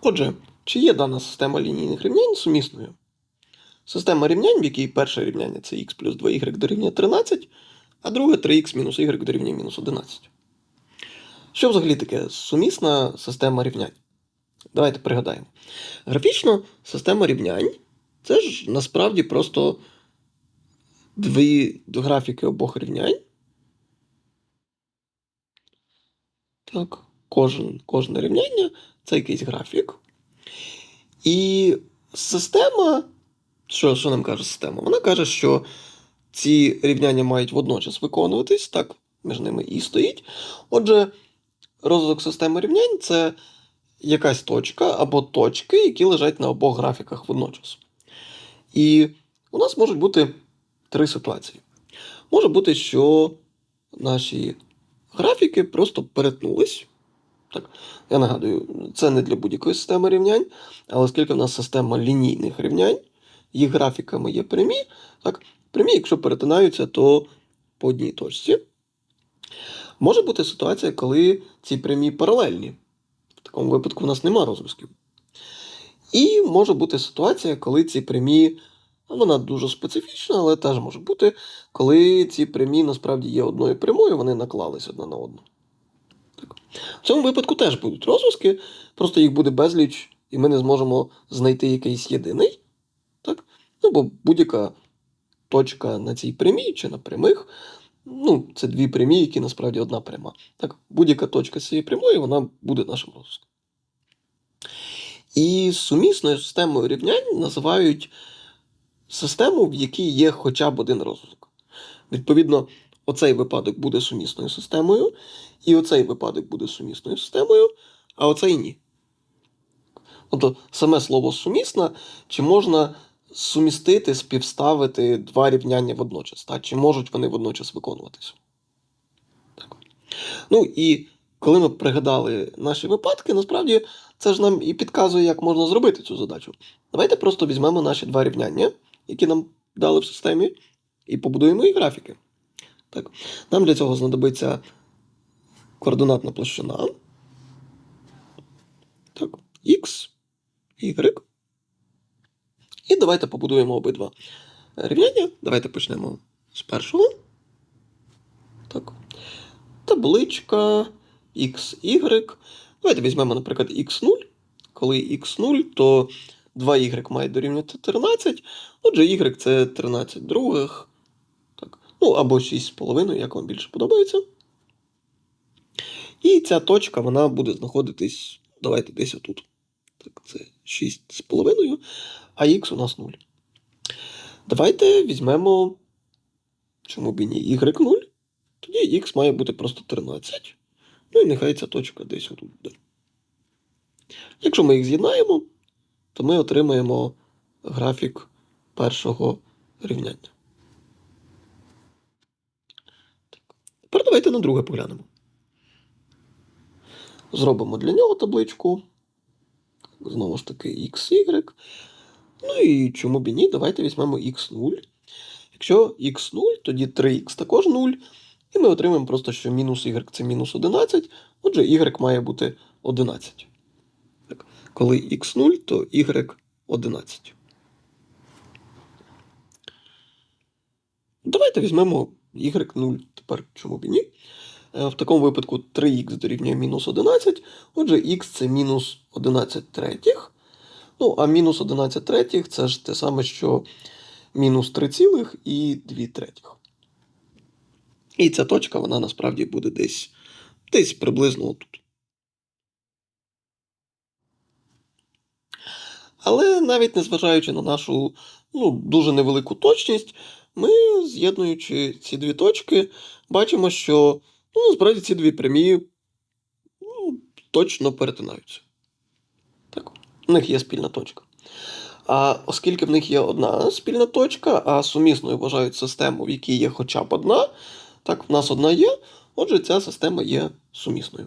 Отже, чи є дана система лінійних рівнянь сумісною? Система рівнянь, в якій перше рівняння це х плюс 2y дорівнює 13, а друге 3х мінус y дорівнює мінус 11. Що взагалі таке сумісна система рівнянь? Давайте пригадаємо. Графічно система рівнянь це ж насправді просто дві графіки обох рівнянь. Так, кожен, кожне рівняння це якийсь графік. І система, що, що нам каже система? Вона каже, що ці рівняння мають водночас виконуватись, так, між ними і стоїть. Отже, розвиток системи рівнянь це якась точка або точки, які лежать на обох графіках водночас. І у нас можуть бути три ситуації. Може бути, що наші графіки просто перетнулись. Так, я нагадую, це не для будь-якої системи рівнянь, але оскільки в нас система лінійних рівнянь, їх графіками є прямі, так, прямі, якщо перетинаються, то по одній точці. Може бути ситуація, коли ці прямі паралельні. В такому випадку в нас нема розв'язків. І може бути ситуація, коли ці прямі, вона дуже специфічна, але теж може бути, коли ці прямі насправді є одною прямою, вони наклались одна на одну. В цьому випадку теж будуть розв'язки, просто їх буде безліч, і ми не зможемо знайти якийсь єдиний. Так? Ну, бо будь-яка точка на цій прямій чи на прямих, ну, це дві прямі, які насправді одна пряма. Так, будь-яка точка цієї прямої, вона буде нашим розв'язком. І сумісною системою рівнянь називають систему, в якій є хоча б один розв'язок. Відповідно, оцей випадок буде сумісною системою, і оцей випадок буде сумісною системою, а оцей ні. Тобто, саме слово сумісна, чи можна сумістити, співставити два рівняння водночас, так? чи можуть вони водночас виконуватися. Так. Ну і коли ми пригадали наші випадки, насправді це ж нам і підказує, як можна зробити цю задачу. Давайте просто візьмемо наші два рівняння, які нам дали в системі, і побудуємо їх графіки. Так. Нам для цього знадобиться координатна площина. Так, X, Y. І давайте побудуємо обидва рівняння. Давайте почнемо з першого. Так. Табличка x, y. Давайте візьмемо, наприклад, x0. Коли x0, то 2y має дорівнювати 13. Отже, y це 13 других. Ну, або 6,5, як вам більше подобається. І ця точка вона буде знаходитись, давайте десь отут. Так, це 6,5, а х у нас 0. Давайте візьмемо, чому б і ні, y 0. Тоді х має бути просто 13. Ну і нехай ця точка десь отут буде. Якщо ми їх з'єднаємо, то ми отримаємо графік першого рівняння. Тепер давайте на друге поглянемо. Зробимо для нього табличку. Знову ж таки, XY. Ну і чому б і ні, давайте візьмемо x0. Якщо x0, тоді 3х також 0. І ми отримаємо просто, що мінус y це мінус 11, отже, y має бути 11. Так. Коли x0, то y 11. Давайте візьмемо y0 тепер чому б і ні. Е, В такому випадку 3х дорівнює мінус 11, отже, х це мінус 11 третіх. Ну, а мінус 11 третіх це ж те саме, що мінус 3 цілих і 2 третіх. І ця точка, вона насправді буде десь, десь приблизно тут. Але навіть незважаючи на нашу ну, дуже невелику точність, ми, з'єднуючи ці дві точки, бачимо, що ну, насправді ці дві прямі ну, точно перетинаються. Так, у них є спільна точка. А оскільки в них є одна спільна точка, а сумісною вважають систему, в якій є хоча б одна, так, в нас одна є, отже, ця система є сумісною.